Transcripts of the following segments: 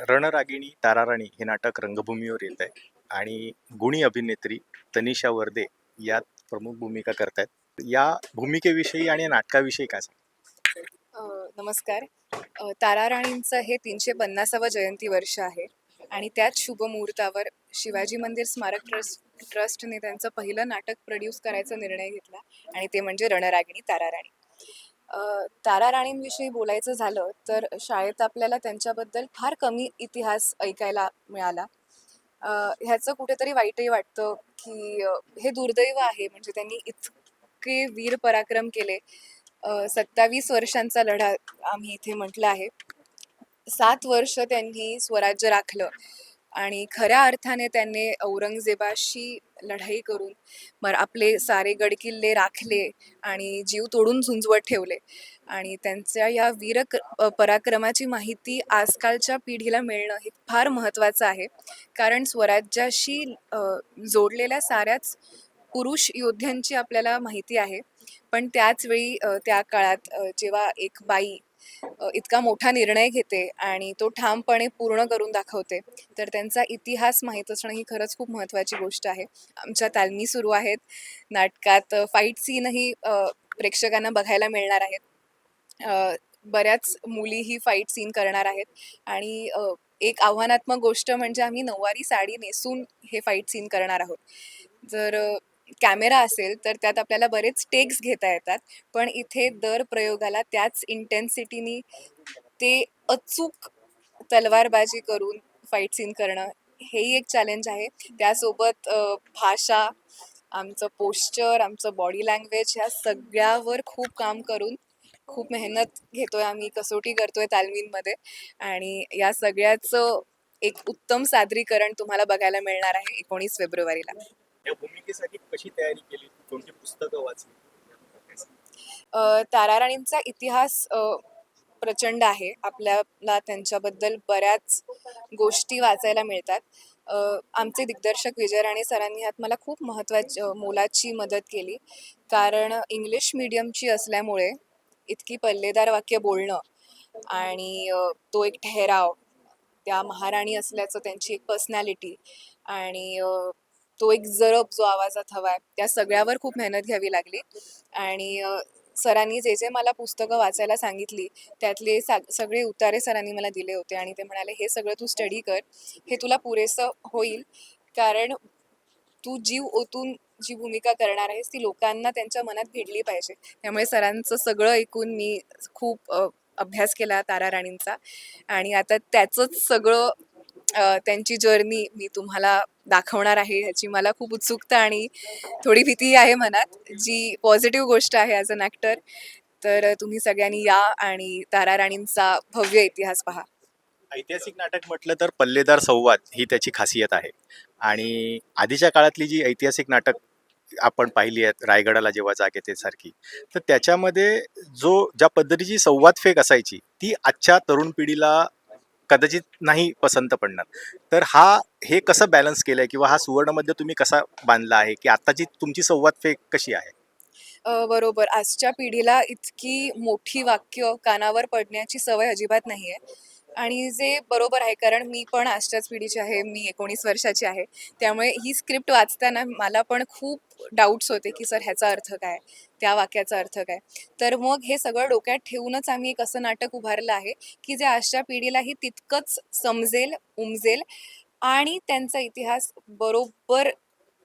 रणरागिणी ताराराणी हे नाटक रंगभूमीवर येत आहे. आणि गुणी अभिनेत्री तनिषा वर्दे यात प्रमुख भूमिका करतायत. या भूमिकेविषयी आणि नाटकाविषयी काय सांगाल? नमस्कार. अ, तारा राणींचं हे तीनशे पन्नासावं जयंती वर्ष आहे. आणि त्याच शुभमुहूर्तावर शिवाजी मंदिर स्मारक ट्रस्ट ट्रस्टने त्यांचं पहिलं नाटक प्रोड्यूस करायचा निर्णय घेतला. आणि ते म्हणजे रणरागिणी तारा राणी तारा राणींविषयी बोलायचं झालं तर शाळेत आपल्याला त्यांच्याबद्दल फार कमी इतिहास ऐकायला मिळाला. ह्याचं कुठेतरी वाईटही वाटतं की हे दुर्दैव आहे. म्हणजे त्यांनी इतके वीर पराक्रम केले. सत्तावीस वर्षांचा लढा आम्ही इथे म्हटलं आहे. सात वर्ष त्यांनी स्वराज्य राखलं. आणि खऱ्या अर्थाने त्यांनी औरंगजेबाशी लढाई करून मर आपले सारे गडकिल्ले राखले आणि जीव तोडून झुंजवत ठेवले. आणि त्यांच्या या वीर पराक्रमाची माहिती आजकालच्या पिढीला मिळणं हे फार महत्त्वाचं आहे. कारण स्वराज्याशी जोडलेल्या साऱ्याच पुरुष योद्ध्यांची आपल्याला माहिती आहे. पण त्याच वेळी त्या काळात जेव्हा एक बाई इतका मोठा निर्णय घेते आणि तो ठामपणे पूर्ण करून दाखवते. तर त्यांचा इतिहास माहीत असणं ही खरंच खूप महत्त्वाची गोष्ट आहे. आमच्या तालमी सुरू आहेत. नाटकात फाईट सीनही प्रेक्षकांना बघायला मिळणार आहेत. बऱ्याच मुली ही फाईट सीन करणार आहेत. आणि एक आव्हानात्मक गोष्ट म्हणजे आम्ही नऊवारी साडी नेसून हे फाईट सीन करणार आहोत. जर कॅमेरा असेल तर त्यात आपल्याला बरेच टेक्स घेता येतात. पण इथे दर प्रयोगाला त्याच इंटेन्सिटीनी ते अचूक तलवारबाजी करून फाईट सीन करणं हेही एक चॅलेंज आहे. त्यासोबत भाषा आमचं पोश्चर आमचं बॉडी लँग्वेज ह्या सगळ्यावर खूप काम करून खूप मेहनत घेतोय आम्ही कसोटी करतोय तालमींमध्ये. आणि या सगळ्याचं एक उत्तम सादरीकरण तुम्हाला बघायला मिळणार आहे एकोणीस फेब्रुवारीला. या भूमिकेसाठी कशी तयारी केली? कोणती पुस्तकं वाचली? ताराराणींचा इतिहास प्रचंड आहे. आपल्याला त्यांच्याबद्दल बऱ्याच गोष्टी वाचायला मिळतात. आमचे दिग्दर्शक विजय राणे सरांनी ह्यात मला खूप महत्त्वाची मोलाची मदत केली. कारण इंग्लिश मीडियमची असल्यामुळे इतकी पल्लेदार वाक्य बोलणं आणि तो एक ठहराव त्या महाराणी असल्याचं त्यांची एक पर्सनॅलिटी आणि तो एक जरब जो आवाजात हवा आहे त्या सगळ्यावर खूप मेहनत घ्यावी लागली. आणि सरांनी जे जे मला पुस्तकं वाचायला सांगितली त्यातले सा सगळे उतारे सरांनी मला दिले होते आणि ते म्हणाले हे सगळं तू स्टडी कर. हे तुला पुरेसं होईल. कारण तू जीव ओतून जी भूमिका करणार आहेस ती लोकांना त्यांच्या मनात भिडली पाहिजे. त्यामुळे सरांचं सगळं ऐकून मी खूप अभ्यास केला तारा राणींचा. आणि आता त्याचंच सगळं त्यांची जर्नी मी तुम्हाला दाखवणार आहे ह्याची मला खूप उत्सुकता आणि थोडी भीती आहे मनात. जी पॉझिटिव्ह गोष्ट आहे ॲज अन ॲक्टर तर तुम्ही सगळ्यांनी या आणि तारा राणींचा भव्य इतिहास पहा. ऐतिहासिक नाटक म्हटलं तर पल्लेदार संवाद ही त्याची खासियत आहे. आणि आधीच्या काळातली जी ऐतिहासिक नाटक आपण पाहिली आहेत रायगडाला जेव्हा जाग येते सारखी तर त्याच्यामध्ये जो ज्या पद्धतीची संवाद फेक असायची ती आजच्या तरुण पिढीला कदाचित नाही पसंत पडणार. तर हा हे कसं बॅलन्स केलं आहे किंवा हा सुवर्णमध्ये तुम्ही कसा बांधला आहे? की आताची तुमची संवाद फेक कशी आहे? बरोबर. आजच्या पिढीला इतकी मोठी वाक्य कानावर पडण्याची सवय अजिबात नाही आहे आणि जे बरोबर आहे कारण मी पण आजच्याच पिढीची आहे मी एकोणीस वर्षाची आहे त्यामुळे ही स्क्रिप्ट वाचताना मला पण खूप डाऊट्स होते की सर ह्याचा अर्थ काय? त्या वाक्याचा अर्थ काय? तर मग हे सगळं डोक्यात ठेवूनच आम्ही एक असं नाटक उभारलं आहे की जे आजच्या पिढीलाही तितकंच समजेल उमजेल आणि त्यांचा इतिहास बरोबर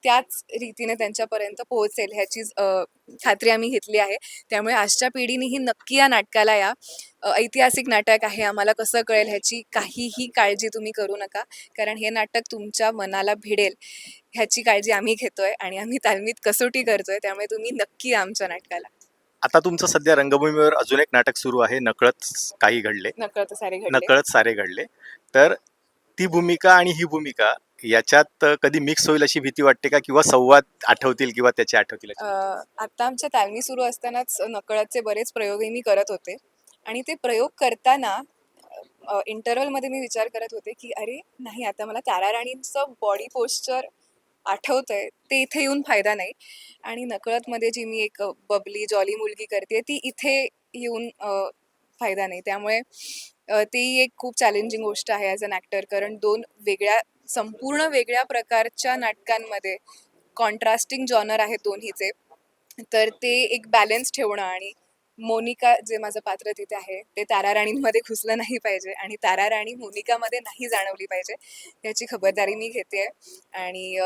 त्याच रीतीने त्यांच्यापर्यंत पोहोचेल ह्याची खात्री आम्ही घेतली आहे. त्यामुळे आजच्या पिढीनेही नक्की या नाटकाला या. ऐतिहासिक नाटक आहे आम्हाला कसं कळेल ह्याची काहीही काळजी तुम्ही करू नका. कारण हे नाटक तुमच्या मनाला भिडेल ह्याची काळजी आम्ही घेतोय आणि आम्ही तालमीत कसोटी करतोय त्यामुळे तुम्ही नक्की आमच्या नाटकाला. आता तुमचं सध्या रंगभूमीवर अजून एक नाटक सुरू आहे नकळत काही घडले. नकळत सारे घडले. नकळत सारे घडले. तर ती भूमिका आणि ही भूमिका याच्यात कधी मिक्स होईल अशी भीती वाटते का? किंवा संवाद आठवतील किंवा त्याचे आठवतील आता आमच्या तालमी सुरू असतानाच नकळतचे बरेच प्रयोगही मी करत होते. आणि ते प्रयोग करताना इंटरव्हलमध्ये मी विचार करत होते की अरे नाही आता मला तारा राणींचं बॉडी पोश्चर आठवतंय ते इथे येऊन फायदा नाही. आणि नकळतमध्ये जी मी एक बबली जॉली मुलगी करते ती इथे येऊन फायदा नाही. त्यामुळे ती एक खूप चॅलेंजिंग गोष्ट आहे ॲज अन ॲक्टर कारण दोन वेगळ्या संपूर्ण वेगळ्या प्रकारच्या नाटकांमध्ये कॉन्ट्रास्टिंग जॉनर आहे दोन्हीचे. तर ते एक बॅलन्स ठेवणं आणि मोनिका जे माझं पात्र तिथे आहे ते तारा राणींमध्ये घुसलं नाही पाहिजे आणि तारा राणी मोनिकामध्ये नाही जाणवली पाहिजे याची खबरदारी मी घेते. आणि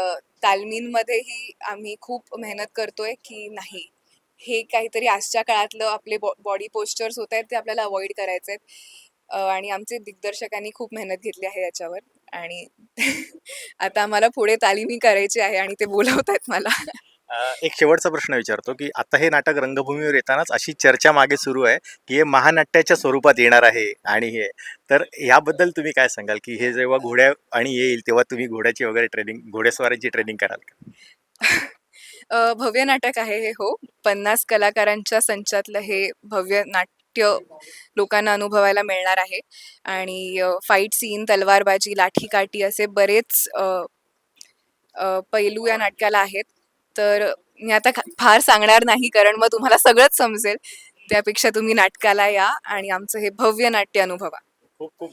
तालमींमध्येही आम्ही खूप मेहनत करतोय की नाही. हे काहीतरी आजच्या काळातलं आपले बॉडी पोस्चर्स होत आहेत ते आपल्याला अवॉइड करायचे आहेत आणि आमचे दिग्दर्शकांनी खूप मेहनत घेतली आहे याच्यावर. आणि आता आम्हाला पुढे तालीमी करायची आहे आणि ते बोलवत आहेत मला एक शेवटचा प्रश्न विचारतो की आता हे नाटक रंगभूमीवर येतानाच अशी चर्चा मागे सुरू आहे की हे महानाट्याच्या स्वरूपात येणार आहे आणि हे. तर याबद्दल तुम्ही काय सांगाल की हे जेव्हा घोड्या आणि येईल तेव्हा तुम्ही घोड्याची वगैरे ट्रेनिंग घोडेस्वारीची ट्रेनिंग कराल का? भव्य नाटक आहे हे हो. पन्नास कलाकारांच्या संचातलं हे भव्य नाट्य लोकांना अनुभवायला मिळणार आहे. आणि फाईट सीन तलवारबाजी लाठीकाठी असे बरेच पैलू या नाटकाला आहेत. तर मी आता फार सांगणार नाही कारण मग तुम्हाला सगळंच समजेल. त्यापेक्षा तुम्ही नाटकाला या आणि आमचं हे भव्य नाट्य अनुभवा. खूप खूप